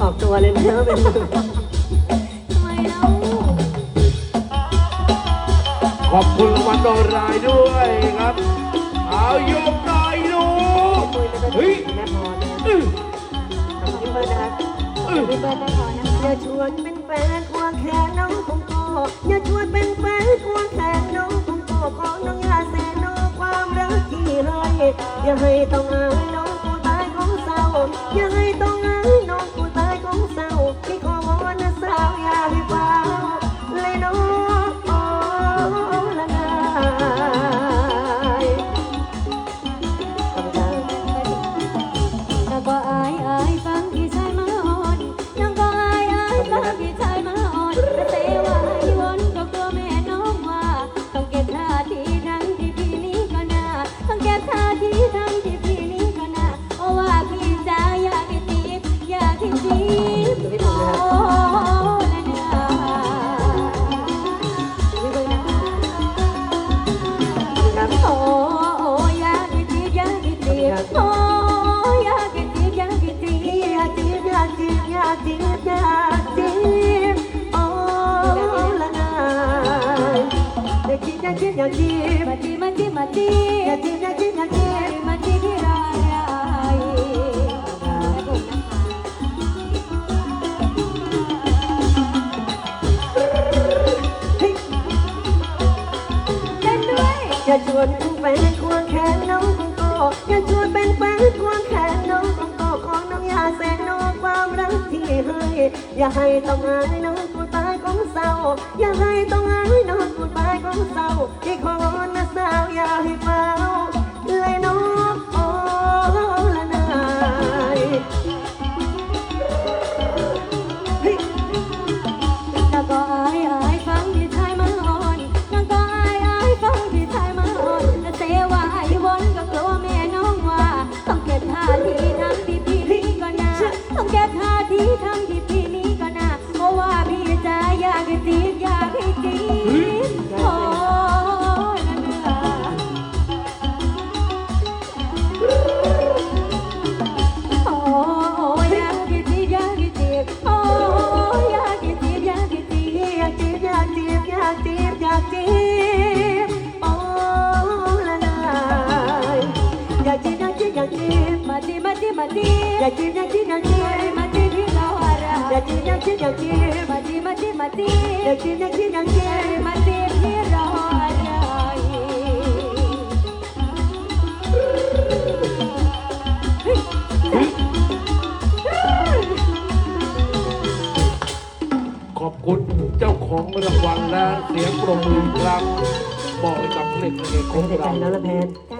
ออกตัวเลยนะว่าเป็นมึงทำไมเล่าขอบคุณรางวัลโดรายด้วยครับ เอายกหน่อยลูกคุยแล้วก็เฮ้ย แม่พรนะอื้อขอบคุณพี่เบิร์ดนะครับพี่เบิร์ดได้พอนะคะ อย่าชวนเป็นแฟนควงแขนน้องคงโกอย่าชวนเป็นแฟนควงแขนน้องคงโกขอน้องอย่าแสนน้องความรักที่ให้อย่าให้ต้องอายน้องกูตายของเศร้าอย่าให้ต้องอาย อย่าจีบอย่าจีบมาจีบมาจีบมาจีบอย่าจีบอย่าจีบอย่าจีบมาจีบที่ไรและผมนะคะเฮ้ยเล่นด้วยอย่าชวนเป็นแฟนควงแขนน้องโกอย่าชวนเป็นแฟนควงแขนน้องโกของน้องยาแสนน้องความรักที่ให้อย่าให้ต้องอายน้องกูตายของเศร้าอย่าให้ต้องอายน้องกูตายของเศร้า ที่ข ขอบคุณเจ้าของรางวัลและเสียงปรบมือครั้งบอกให้กับเพลงเพลงของไม่ได้ใจเราแล้วละแพน จ้า